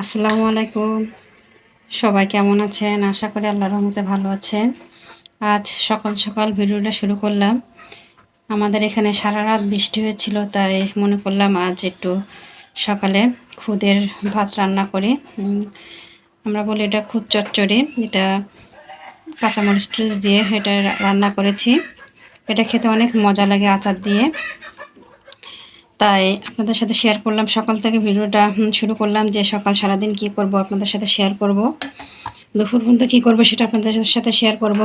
আসসালামু আলাইকুম। সবাই কেমন আছেন? আশা করি আল্লাহ রহমতে ভালো আছেন। আজ সকাল সকাল ভিডিওটা শুরু করলাম। আমাদের এখানে সারা রাত বৃষ্টি হয়েছিল, তাই মনে করলাম আজ একটু সকালে খুদের ভাত রান্না করি। আমরা বলি এটা খুদ চচ্চড়ি। এটা কাঁচামরিচ টুচ দিয়ে এটা রান্না করেছি। এটা খেতে অনেক মজা লাগে আচার দিয়ে। তাই আপনাদের সাথে শেয়ার করলাম। সকাল থেকে ভিডিওটা শুরু করলাম যে সকাল সারাদিন কি করব আপনাদের সাথে শেয়ার করব। দুপুর পর্যন্ত কী করব সেটা আপনাদের সাথে শেয়ার করব।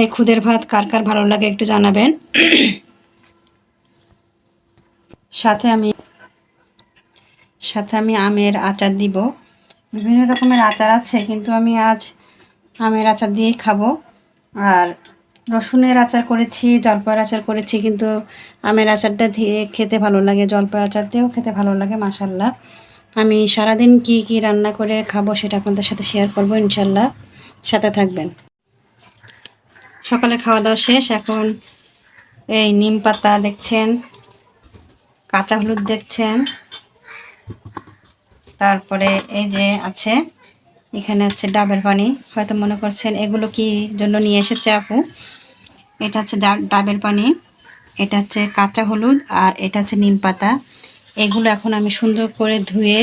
এই খুদের ভাত কার কার ভালো লাগে একটু জানাবেন। সাথে আমি সাথে আমি আমের আচার দিব। বিভিন্ন রকমের আচার আছে, কিন্তু আমি আজ আমের আচার দিয়েই খাব। আর রসুনের আচার করেছি, জলপাইয়ের আচার করেছি, কিন্তু আমের আচারটা খেতে ভালো লাগে জলপাই আচার দিয়েও খেতে ভালো লাগে মাসাল্লাহ আমি সারাদিন কি কি রান্না করে খাব সেটা আপনাদের সাথে শেয়ার করব ইনশাল্লাহ সাথে থাকবেন। সকালে খাওয়া দাওয়া শেষ, এখন এই নিম পাতা দেখছেন, কাঁচা হলুদ দেখছেন, তারপরে এই যে আছে এখানে হচ্ছে ডাবের পানি। হয়তো মনে করছেন এগুলো কি জন্য নিয়ে এসেছে আপু? এটা হচ্ছে ডাবের পানি, এটা হচ্ছে কাঁচা হলুদ আর এটা হচ্ছে নিম পাতা। এগুলো এখন আমি সুন্দর করে ধুয়ে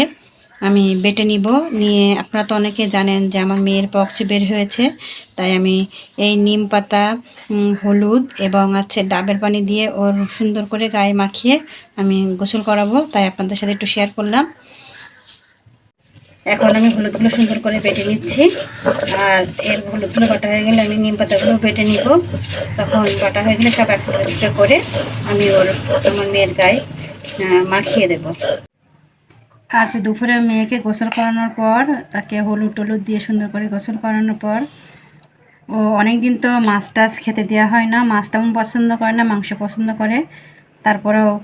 আমি বেটে নিব। নিয়ে আপনারা তো অনেকে জানেন যে আমার মেয়ের পক্স বের হয়েছে, তাই আমি এই নিম পাতা হলুদ এবং হচ্ছে ডাবের পানি দিয়ে ওর সুন্দর করে গায়ে মাখিয়ে আমি গোসল করাবো। তাই আপনাদের সাথে একটু শেয়ার করলাম। এখন আমি হলুদগুলো সুন্দর করে বেটে নিচ্ছি। আর এর হলুদগুলো বাটা হয়ে গেলে আমি নিম পাতাগুলো বেটে নিব। তখন বাটা হয়ে গেলে সব একটা করে আমি ওর আমার মেয়ের গায়ে মাখিয়ে দেব। আজ দুপুরে মেয়েকে গোসল করানোর পর, তাকে হলুদ টলুদ দিয়ে সুন্দর করে গোসল করানোর পর, ও অনেক দিন তো মাছ টাছ খেতে দেওয়া হয় না, মাছ তেমন পছন্দ করে না, মাংস পছন্দ করে। তারপরেও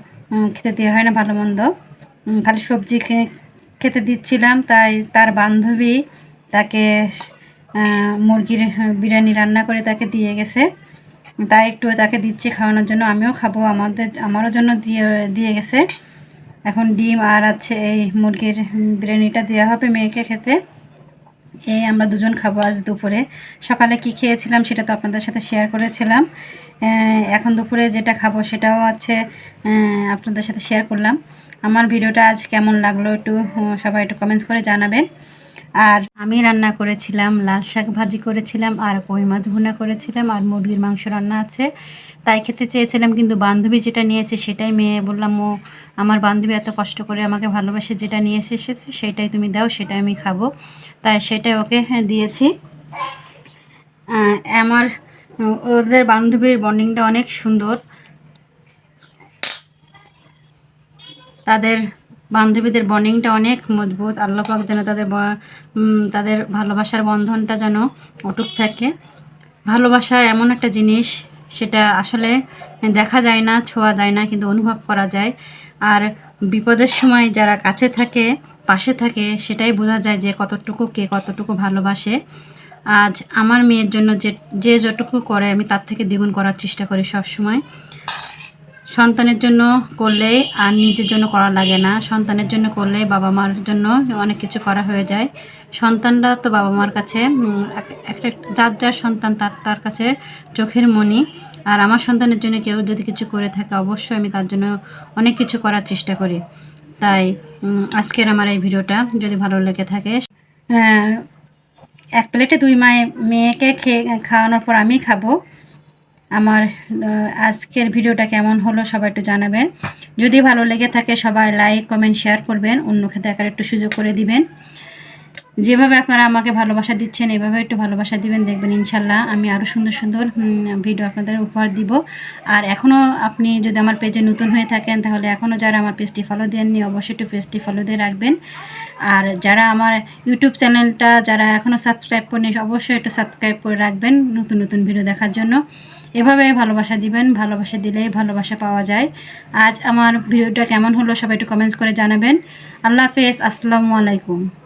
খেতে দেওয়া হয় না ভালো মন্দ। খালি সবজি খে- খেতে দিচ্ছিলাম, তাই তার বান্ধবী তাকে মুরগির বিরিয়ানি রান্না করে তাকে দিয়ে গেছে। তাই একটু তাকে দিচ্ছি খাওয়ানোর জন্য, আমিও খাব, আমাদের, আমারও জন্য দিয়ে দিয়ে গেছে। এখন ডিম আর আছে এই মুরগির বিরিয়ানিটা দেওয়া হবে মেয়েকে খেতে। এই আমরা দুজন খাব আজ দুপুরে। সকালে কি খেয়েছিলাম সেটা তো আপনাদের সাথে শেয়ার করেছিলাম। এখন দুপুরে যেটা খাব সেটাও আছে আপনাদের সাথে শেয়ার করলাম। আমার ভিডিওটা আজ কেমন লাগল একটু সবাই একটু কমেন্টস করে জানাবেন। আর আমি রান্না করেছিলাম, লাল শাক ভাজি করেছিলাম, আর কই মাছ ভুনা করেছিলাম, আর মুরগির মাংস রান্না আছে। তাই খেতে চেয়েছিলাম, কিন্তু বান্ধবী যেটা নিয়েছে সেটাই মেয়ে বললাম, ও, আমার বান্ধবী এত কষ্ট করে আমাকে ভালোবাসে, যেটা নিয়ে এসে এসেছে সেটাই তুমি দাও, সেটাই আমি খাব। তাই সেটাই ওকে হ্যাঁ দিয়েছি। আমার, ওদের বান্ধবীর বন্ডিংটা অনেক সুন্দর। তাদের বান্ধবীদের বন্ডিংটা অনেক মজবুত। আল্লাহ পাক যেন তাদের তাদের ভালোবাসার বন্ধনটা যেন অটুট থাকে। ভালোবাসা এমন একটা জিনিস, সেটা আসলে দেখা যায় না, ছোঁয়া যায় না, কিন্তু অনুভব করা যায়। আর বিপদের সময় যারা কাছে থাকে, পাশে থাকে, সেটাই বোঝা যায় যে কতটুকু কে কতটুকু ভালোবাসে। আজ আমার মেয়ের জন্য যে যে যতটুকু করে, আমি তার থেকে দ্বিগুণ করার চেষ্টা করি সব সময় সন্তানের জন্য করলে আর নিজের জন্য করা লাগে না। সন্তানের জন্য করলে বাবা মার জন্য অনেক কিছু করা হয়ে যায়। সন্তানরা তো বাবা মার কাছে একটা যার যার সন্তান তার তার কাছে চোখের মণি আর আমার সন্তানের জন্য কেউ যদি কিছু করে থাকে, অবশ্যই আমি তার জন্য অনেক কিছু করার চেষ্টা করি। তাই আজকের আমার এই ভিডিওটা যদি ভালো লেগে থাকে এক প্লেটে দুই মায়ে, মেয়েকে খেয়ে, খাওয়ানোর পর আমি খাব। আমার আজকের ভিডিওটা কেমন হলো সবাই একটু জানাবেন। যদি ভালো লেগে থাকে সবাই লাইক, কমেন্ট, শেয়ার করবেন। অন্যকে দেখার একটু সুযোগ করে দিবেন। যেভাবে আপনারা আমাকে ভালোবাসা দিচ্ছেন, এভাবে একটু ভালোবাসা দিবেন, দেখবেন ইনশাল্লাহ আমি আরও সুন্দর সুন্দর ভিডিও আপনাদের উপহার দিব। আর এখনও আপনি যদি আমার পেজে নতুন হয়ে থাকেন, তাহলে এখনও যারা আমার পেজটি ফলো দেননি, অবশ্যই একটু পেজটি ফলো দিয়ে রাখবেন। আর যারা আমার ইউটিউব চ্যানেলটা যারা এখনও সাবস্ক্রাইব করেনি অবশ্যই একটু সাবস্ক্রাইব করে রাখবেন নতুন নতুন ভিডিও দেখার জন্য। এভাবে ভালোবাসা দিবেন, ভালোবাসা দিলেই ভালোবাসা পাওয়া যায়। আজ আমার ভিডিওটা কেমন হলো সবাই একটু কমেন্টস করে জানাবেন। আল্লাহ হাফেজ, আসসালামু আলাইকুম।